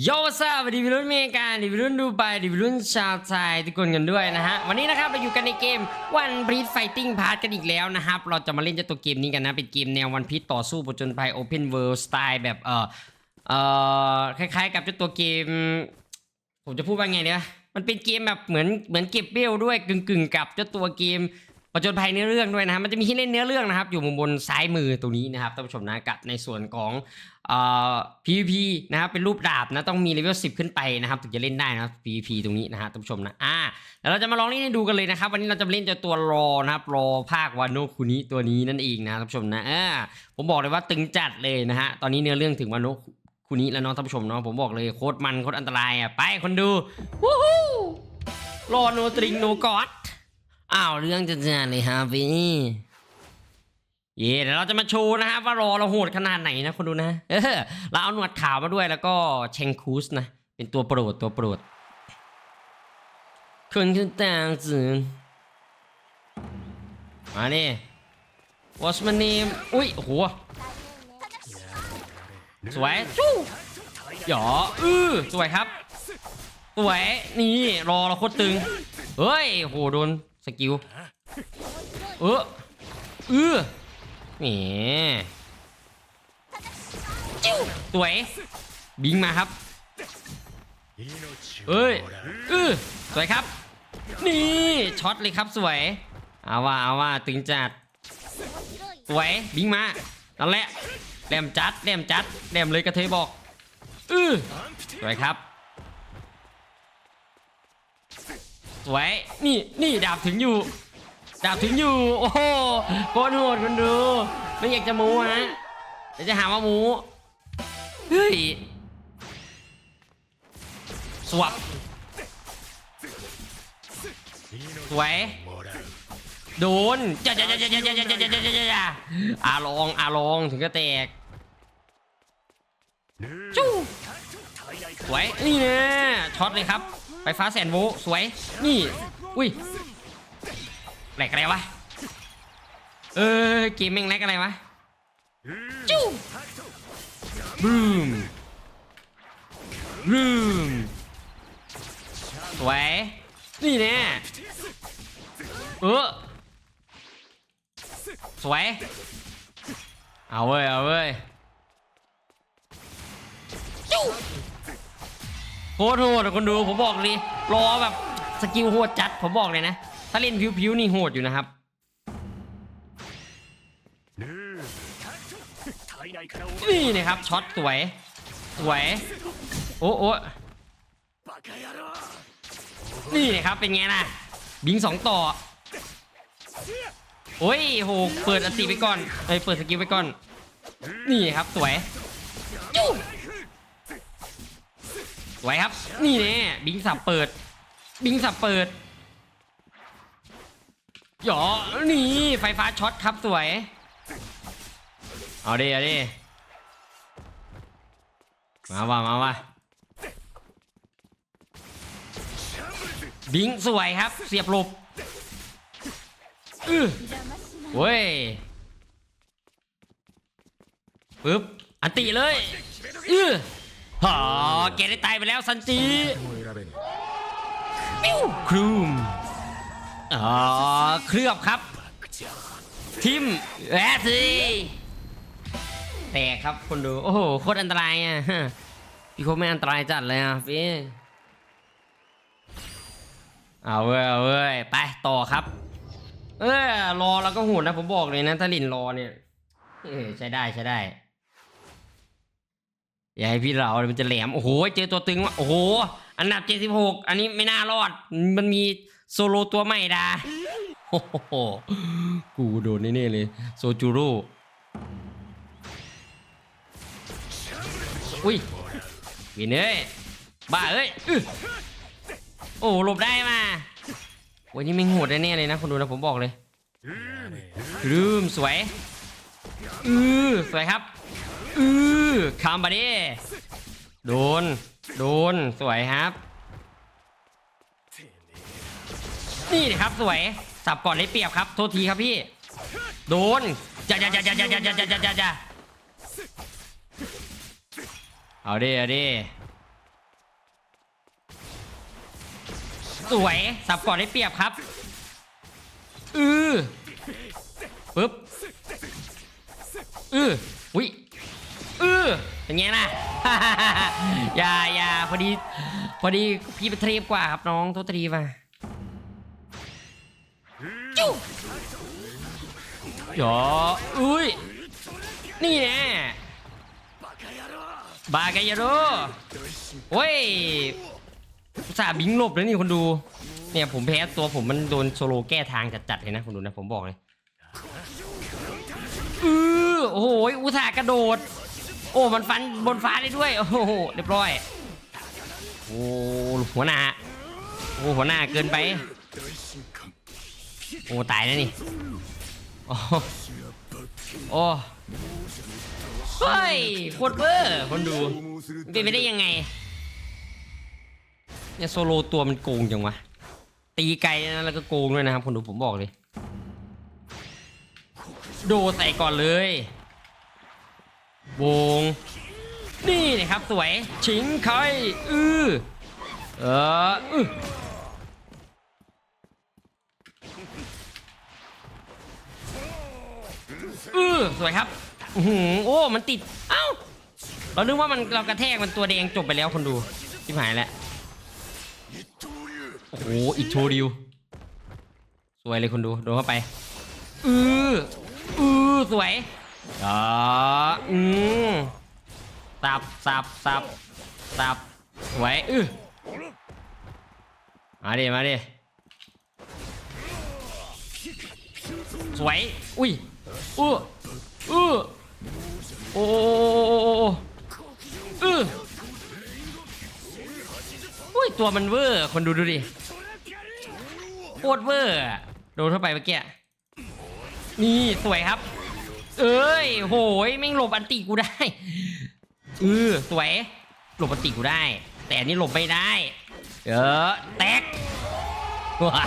โยซาสวัสดีวิรุ่นเมกาดิวิรุ่นดูไบดิวิรุ่นชาวไทยทุกคนกันด้วยนะฮะ วันนี้นะครับเราอยู่กันในเกม One Piece Fighting Part กันอีกแล้วนะครับ เราจะมาเล่นเจ้าตัวเกมนี้กันนะ เป็นเกมแนว One Piece ต่อสู้ผจญภัย Open World สไตล์แบบเออเออคล้ายๆ กับเจ้าตัวเกม ผมจะพูดว่าไงเนี่ยมันเป็นเกมแบบเหมือนเหมือนเก็บเบลด้วยกึ่งๆ กับเจ้าตัวเกม ผจญภัยเนื้อเรื่องด้วยนะฮะมันจะมีให้เล่นเนื้อเรื่องนะครับ อยู่มุมบนซ้ายมือตรงนี้นะครับท่านผู้ชมนะกับในส่วนของเอ่อ PVP นะครับเป็นรูปดาบนะต้องมีเลเวล10 ขึ้นไปนะครับถึงจะเล่นได้นะครับ PVP ตรงนี้นะฮะท่านผู้ชมนะอ่าแล้วเราจะมาลองเล่นให้ดูกันเลยนะครับ วันนี้เราจะเล่นเจ้าตัวรอนะครับรอภาควานโนคุนิตัวนี้นั่นเองนะท่านผู้ชมนะอ่าผมบอกเลยว่าตึงจัดเลยนะฮะตอนนี้เนื้อเรื่องถึงวานโนคุนิแล้วเนาะท่านผู้ชมเนาะผมบอกเลยโคตรมันโคตรอันตรายอะไปคนดูวู้ฮู้รอโนตริงโนกอด อ้าวเรื่องจะจัดเลยฮะพี่เย่เดี๋ยวเราจะมาโชว์นะครับว่ารอเราโหดขนาดไหนนะคนดูนะเออเราเอาหนวดขาวมาด้วยแล้วก็เชงคูสนะเป็นตัวโปรดตัวโปรดคนคือต่างจืนมาดิ What's my name อุ้ยโหสวยจู้หยออือสวยครับสวยนี่รอเราโคตรตึงเฮ้ยโหโดน สกิล เออเออแหมจิ้วสวย บิงมาครับ เอ้ยเออสวยครับ นี่ช็อตเลยครับสวย เอาว่าเอาว่าตึงจัด สวย บิงมา นั่นแหละแหลมจัดแหลมจัดแหลมเลยกระเทยบอกเออสวยครับ สวยนี่นี่ดาบถึงอยู่ ดาบถึงอยู่ โอ้โหโคตรโหดคนดู ไม่อยากจะมูฮะเดี๋ยวจะหาว่ามูเฮ้ยสวับสวยโดนจ้าจ้าจ้าจ้าจ้าจ้าจ้าจ้าจ้าจ้าจ้าอาลองอาลองถึงก็แตกจู้สวยนี่นะช็อตเลยครับ ไฟฟ้าแสนโวลต์สวย นี่ อุ้ยแหลกอะไรวะ เออเกมแม่งแหลกอะไรวะจู้บูมบูมสวย นี่แน่เออสวย เอาเว้ย เอาเว้ยจู้ คตรโหดคนดูผมบอกเลยรอแบบสกิลโหดจัดผมบอกเลยนะ ถ้าเล่นพิวๆนี่โหดอยู่นะครับนี่นะครับช็อตสวย สวย โอ้โอ้นี่นะครับเป็นไงล่ะบิงสองต่อ โอ้ยโหเปิดอัติไปก่อนเอ้ยเปิดสกิลไปก่อน นี่ครับสวย สวยครับ นี่แน่บิงสับเปิด บิงสับเปิดหยอนี่ไฟฟ้าช็อตครับสวย เอาดิเอาดิมาว่ะมาว่ะบิงสวยครับ เสียบหลบอือเว้ยปึ๊บอันติเลยอือ หอแกได้ตายไปแล้วซันจิปิ้วครูมอ๋อเคลือบครับ ทิมแอสซีแตกครับคนดู โอ้โหโคตรอันตรายอะพี่โคตรไม่อันตรายจัดเลยอะพี่เอาเว้ยเอาเว้ยไปต่อครับ เออรอแล้วก็หุ่นนะผมบอกเลยนะถ้าลินรอเนี่ยเออใช้ได้ใช้ได้ อย่าให้พี่เราเลยมันจะแหลม โอ้โห เจอตัวตึงว่ะโอ้โห อันดับ 76 อันนี้ไม่น่ารอด มันมีโซโลตัวใหม่ดาโอ้โห กูโดนแน่ๆเลย โซจูโร่อุ้ยวินเอ้ย บ้าเอ้ยอื้อโอ้หลบได้มาวันนี้ไม่งโหดแน่ๆเลยนะคนดูนะผมบอกเลยลืมสวย อือสวยครับ อือคามบาดีโดน โดน สวยครับ นี่นะครับสวย สับก่อนได้เปรียบครับ โทษทีครับพี่ โดนจะจะจะจะจะจะจะจะจะจเอาดิ เอาดิ สวย สับก่อนได้เปรียบครับ อือปึ๊บ อืออุ้ย อือเป็นไงล่ะ อย่าอย่าพอดี พอดีพี่ไปเทรีบกว่าครับน้องโทษทีมาจู้หยออุ้ย นี่แน่บากายาโรโอ้ยอุตส่าห์บิงหลบแล้วนี่คนดู เนี่ยผมแพ้ตัวผมมันโดนโซโลแก้ทางจัดๆเลยนะคุณดูนะผมบอกเลยอือโอ้โหอุตส่าห์กระโดด โอ้มันฟันบนฟ้าได้ด้วยโอ้โหเรียบร้อยโอ้หัวหน้าโอ้หัวหน้าเกินไปโอ้ตายแล้วนี่โอ้โอ้เฮ้ยโคตรเบอร์คนดูเป็นไปได้ยังไงเนี่ยโซโลตัวมันโกงจังวะตีไกลนะแล้วก็โกงด้วยนะครับคนดูผมบอกเลย โดใส่ก่อนเลย วง นี่นะครับสวย ชิงไคอือเอออืออือสวยครับอื้อหืโอ้ มันติด เอ้า เรานึกว่ามันเรากระแทกมันตัวแดงจบไปแล้วคนดูที่หายแล้ว โอ้โหอิโชริว สวยเลยคนดู โดนเข้าไป อืออือสวย อ๋ออืมสับสับสับสับสวยอือมาดิมาดิสวย อุ้ยอู้อู้โอ้อืออุ้ย ตัวมันเวอร์ คนดูดูดิโคตรเวอร์ โดนเข้าไปเมื่อกี้ นี่ สวยครับ เอ้ยโหยแม่งหลบอันติกูได้เออสวยหลบอันติกูได้ แต่อันนี้หลบไม่ได้เออแตกว้า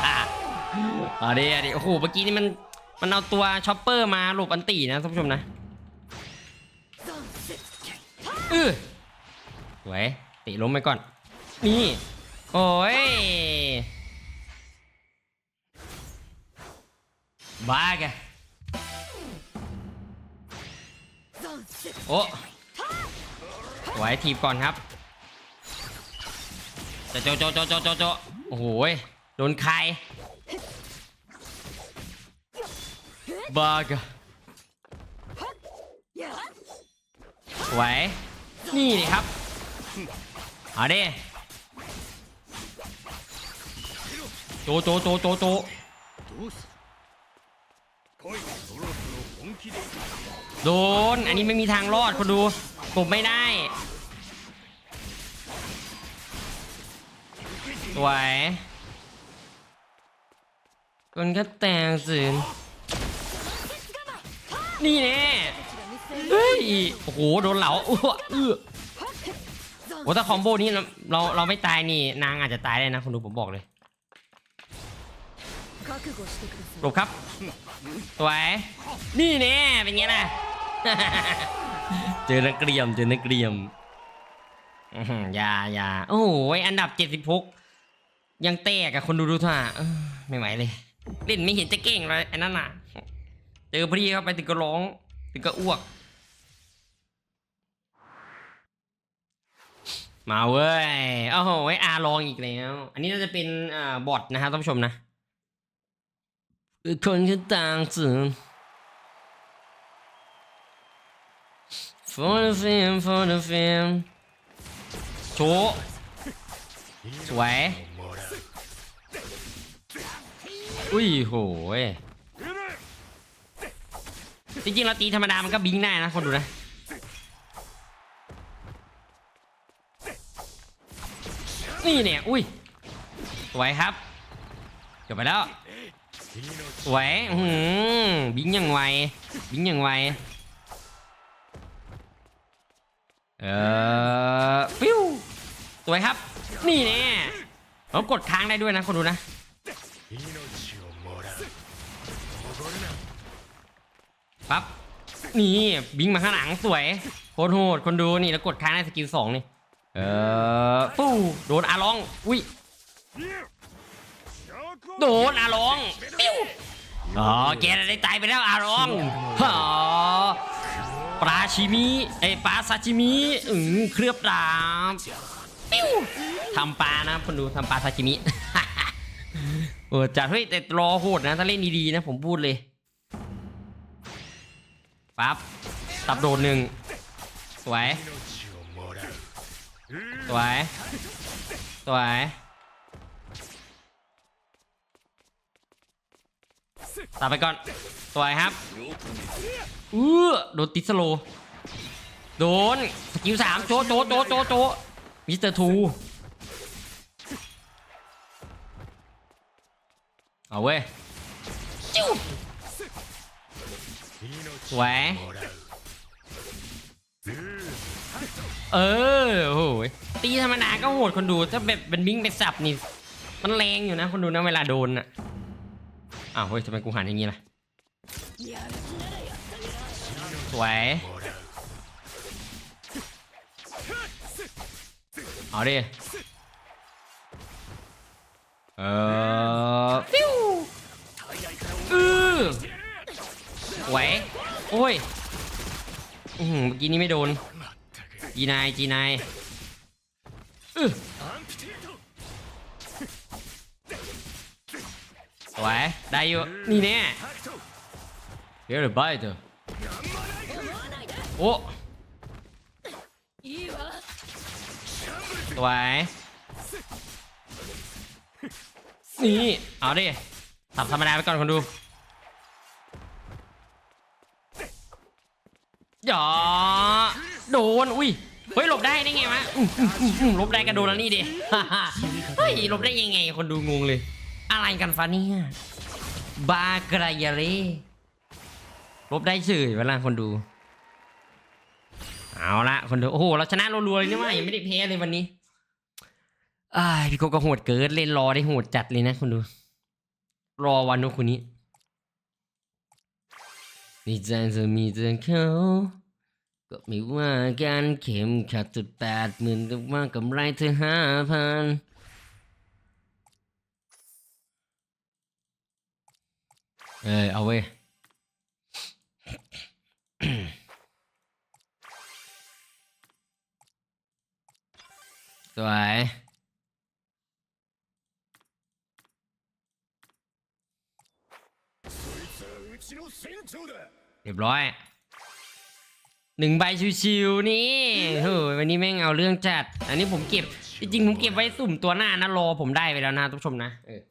อันนี้อันนี้โอ้โหเมื่อกี้นี่มันมันเอาตัวช็อปเปอร์มาหลบอันตินะท่านผู้ชมนะเออสวยติล้มไปก่อน นี่โอ้ยบ้าแก โอ้ไหวทีบก่อนครับจะโจโจโจโจโจโจโอ้โหโดนใครบากไหวนี่นี่ครับเอาดิโจโจโจโจโจ โดน อันนี้ไม่มีทางรอดคนดูกบไม่ได้สวยคนก็แตงสืนนี่แน่เฮ้ย โอ้โห โดนเหลาอ้วเออโอ้ถ้าคอมโบนี้เราเราไม่ตายนี่นางอาจจะตายได้นะคุณดูผมบอกเลย หลบครับสวยนี่แน่เป็นไงล่ะ เจอนักเรียมเจอนักเรียมอื้อหืออย่าอย่าโอ้โหอันดับเจ็ดสิบหกยังเตะกับคนดูดูท่าเอ้อไม่ไหวเลยเล่นไม่เห็นจะเก่งเลยไอ้นั่นน่ะ เจอพี่เข้าไปถึงก็ร้องถึงก็อ้วก มาเว้ยโอ้โหอาลองอีกแล้ว อันนี้น่าจะเป็นอ่าบอทนะครับท่านผู้ชมนะ คนก็ต่างสื่อ for the film for the film โชว์สวย อุ้ยโหยจริงๆ เราตีธรรมดามันก็บิงได้นะ คนดูนะ นี่เนี่ย อุ้ย สวยครับจบไปแล้ว สวยหืมบินอยังไวบินอยังไวเออฟิวสวยครับ นี่แน่เรากดค้างได้ด้วยนะคนดูนะปั๊บนี่บิงมาข้างหลังสวยโคตรโหดคนดูนี่แล้วกดค้างได้สกิลสองนี่เออฟู่โดนอาลองอุ้ย โดนอารองปิ้วอ๋อแกได้ตายไปแล้วอารองอ๋อปลาชิมิไอปลาซาชิมิอืมเครือบดาบปิ้วทำปลานะคนดูทำปลาซาชิมิเออจัดเฮ้ยแต่รอโหดนะ ถ้าเล่นดีๆนะผมพูดเลยปั๊บตับโดนหนึ่งสวยสวยสวย ตามไปก่อนตัวไอ้ครับเออโดนติสโลโดนสกิลสามโจโจโจโจโจมิสเตอร์ทูเอาเว้ยสวยเออโอ้ยตีธรรมดาก็โหดคนดูถ้าแบบเป็นบิงเป็นสับนี่ มันแรงอยู่นะคนดูนะเวลาโดนอะ อ้าวเฮ้ยทำไมกูหันอย่างงี้ล่ะสวยเอาดิเออฟิวอือสวยโอ้ยอืมเมื่อกี้นี้ไม่โดนจีนายจีนายอือ สวยได้อยู่นี่แน่เดี๋ยวไปเถอะโอ้สวยนี่เอาดิสัธรรมดาไปก่อนคนดูหยอโดน อุ้ย เฮ้ย หลบได้ได้ไงวะหลบได้กระโดนแล้วนี่ดิเฮ้ย หลบได้ยังไง คนดูงงเลย อะไรกันฟะเนี่ยบากรายาเรลบได้เฉยเวลาคนดู เอาละคนดูโอ้โหเราชนะรัวๆเลยนี่ว่ายังไม่ได้แพ้เลยวันนี้อ้ายพี่โกก็โหดเกินเล่นรอได้โหดจัดเลยนะคนดู รอวันนู้นคนนี้มีใจจะมีแต่เขาก็ไม่ว่ากันเข็มขัดจุดแปดหมื่นกับว่ากำไรเธอห้าพัน เออเอาเว้ยสวยเรียบร้อยหนึ่งใบชิวๆนี่เฮ้ยวันนี้แม่งเอาเรื่องจัด อันนี้ผมเก็บ จริงๆผมเก็บไว้สุ่มตัวหน้านะรอผมได้ไปแล้วนะทุกชมนะเออ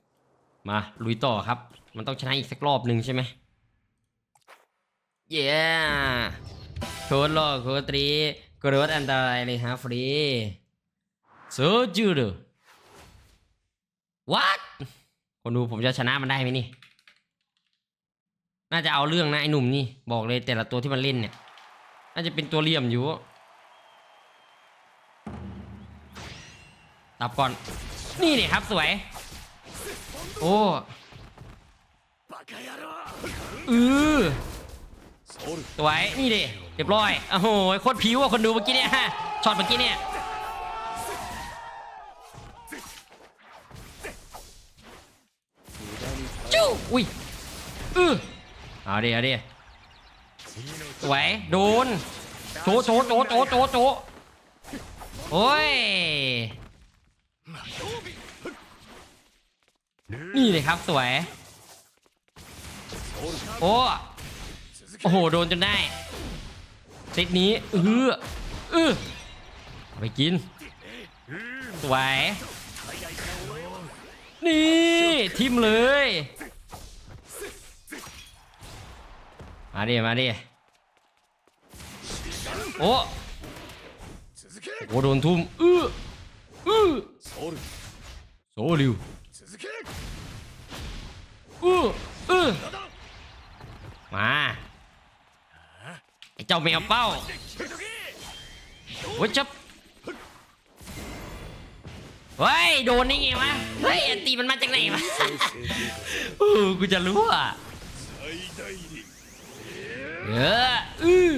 มาลุยต่อครับ มันต้องชนะอีกสักรอบหนึ่งใช่ไหมเย้โคตรหล่อโคตรตรีกรดอันตรายเลยฮะฟรีโซจูดู what คนดูผมจะชนะมันได้ไหมนี่ น่าจะเอาเรื่องนะไอ้หนุ่มนี่ บอกเลยแต่ละตัวที่มันเล่นเนี่ย น่าจะเป็นตัวเหลี่ยมอยู่ตับก่อน นี่นี่ครับสวย โอเออสวยนี่ดิเรียบร้อยโอ้โหโคตรผิวอะคนดูเมื่อกี้เนี่ยฮะช็อตเมื่อกี้เนี่ยจู้อุ้ยเออเอาดิเอาดิสวยโดนโจโจโจโจโจโจโอ้ย นี่เลยครับสวย โอ้ โอ้โห โดนจนได้เซตนี้เออเออไปกิน สวย นี่ทิมเลย มาดิ มาดิ โอ้โอโดนทุ่มเออเออโซลิว มาไอ้เจ้าแมวเป้าโอ้ยจับเฮ้ยโดนนี่ไงวะเฮ้ยอันตีมันมาจากไหนวะโอ้กูจะรู้อะเออออ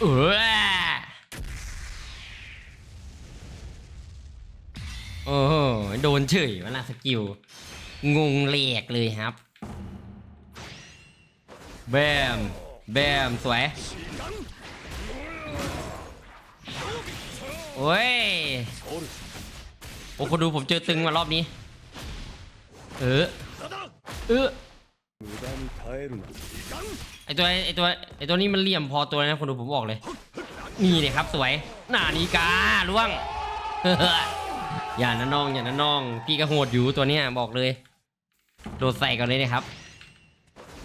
เออ โอ้โหโดนเฉยวันละสกิล งงเหลกเลยครับ แบม แบม สวย โอ้ย โอ้คนดูผมเจอตึงมารอบนี้ เออ เออไอตัวไอตัวไอตัวนี้มันเหลี่ยมพอตัวนะคนดูผมบอกเลย นี่เลยครับสวย หน้านี้กาล่วง อย่านะน้องอย่านะน้อง พี่ก็โหดอยู่ตัวเนี้ยบอกเลย โดดใส่ก่อนเลยนะครับ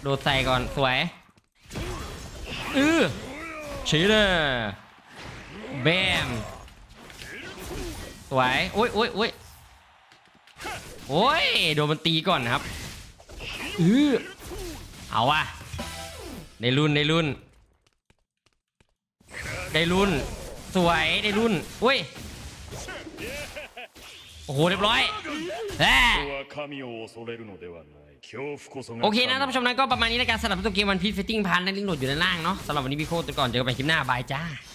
โดดใส่ก่อนสวยเออชี้เลยแบมสวยโอ้ยโอ้ยโอ้ยโอ้ยโดนมันตีก่อนนะครับอือเอาว่ะในรุ่นในรุ่น ได้รุ่น สวยได้รุ่นอุ้ย โอ้โหเรียบร้อยแหมโอเคนะท่านผู้ชมนั้นก็ประมาณนี้ในการสนับสนุนเกมวันพีซเฟตติ้งพันในลิงก์โหลดอยู่ด้านล่างเนาะสำหรับวันนี้พี่โคตรก่อนเจอกันใหม่คลิปหน้าบายจ้า